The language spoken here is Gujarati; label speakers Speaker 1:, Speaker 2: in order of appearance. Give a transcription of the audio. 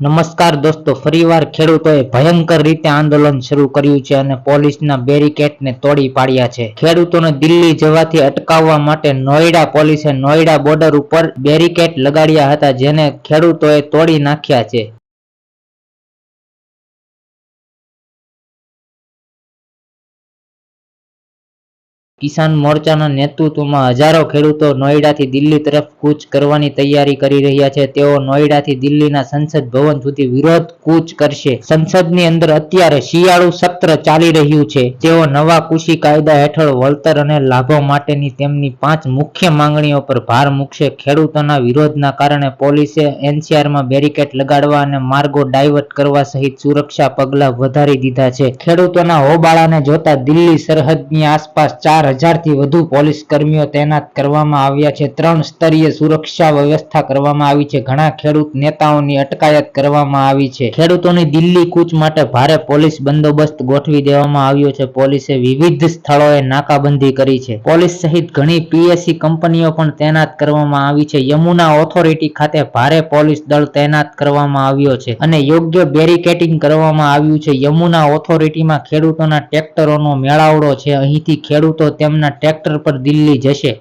Speaker 1: નમસ્કાર દોસ્તો, ફરીવાર ખેડૂતોએ ભયંકર રીતે આંદોલન શરૂ કર્યું છે અને પોલીસના બેરિકેટને તોડી પાડ્યા છે. ખેડૂતોને દિલ્હી જવાથી અટકાવવા માટે નોઈડા પોલીસે નોઈડા બોર્ડર ઉપર બેરિકેટ લગાડ્યા હતા, જેને ખેડૂતોએ તોડી નાખ્યા છે. કિસાન મોરચાના નેતૃત્વમાં હજારો ખેડૂતો નોઈડાથી દિલ્હી તરફ કૂચ કરવાની તૈયારી કરી રહ્યા છે. તેઓ નોઈડાથી દિલ્હીના સંસદ ભવન સુધી વિરોધ કૂચ કરશે. સંસદની અંદર અત્યારે શિયાળુ સત્ર ચાલી રહ્યું છે. તેઓ નવા કૃષિ કાયદા હેઠળ વળતર અને લાભો માટેની તેમની પાંચ મુખ્ય માંગણીઓ પર ભાર મૂકશે. ખેડૂતોના વિરોધના કારણે પોલીસે એનસીઆરમાં બેરિકેડ લગાડવા અને માર્ગો ડાયવર્ટ કરવા સહિત સુરક્ષા પગલાં વધારી દીધા છે. ખેડૂતોના હોબાળાને જોતા દિલ્હી સરહદની આસપાસ ચાર હજારથી વધુ પોલીસ કર્મીઓ તૈનાત કરવામાં આવ્યા છે. ત્રણ સ્તરીય સુરક્ષા વ્યવસ્થા કરવામાં આવી છે. ઘણા ખેડૂત નેતાઓની અટકાયત કરવામાં આવી છે. ખેડૂતોની દિલ્હી કૂચ માટે ભારે પોલીસ બંદોબસ્ત ગોઠવી દેવામાં આવ્યો છે. પોલીસે વિવિધ સ્થળોએ નાકાબંધી કરી છે. પોલીસ સહિત ઘણી પીએસસી કંપનીઓ પણ તૈનાત કરવામાં આવી છે. યમુના ઓથોરિટી ખાતે ભારે પોલીસ દળ તૈનાત કરવામાં આવ્યો છે અને યોગ્ય બેરિકેટિંગ કરવામાં આવ્યું છે. યમુના ઓથોરિટીમાં ખેડૂતોના ટ્રેક્ટરોનો મેળાવડો છે. અહીંથી ખેડૂતો તેમના ટ્રેક્ટર પર દિલ્હી જશે.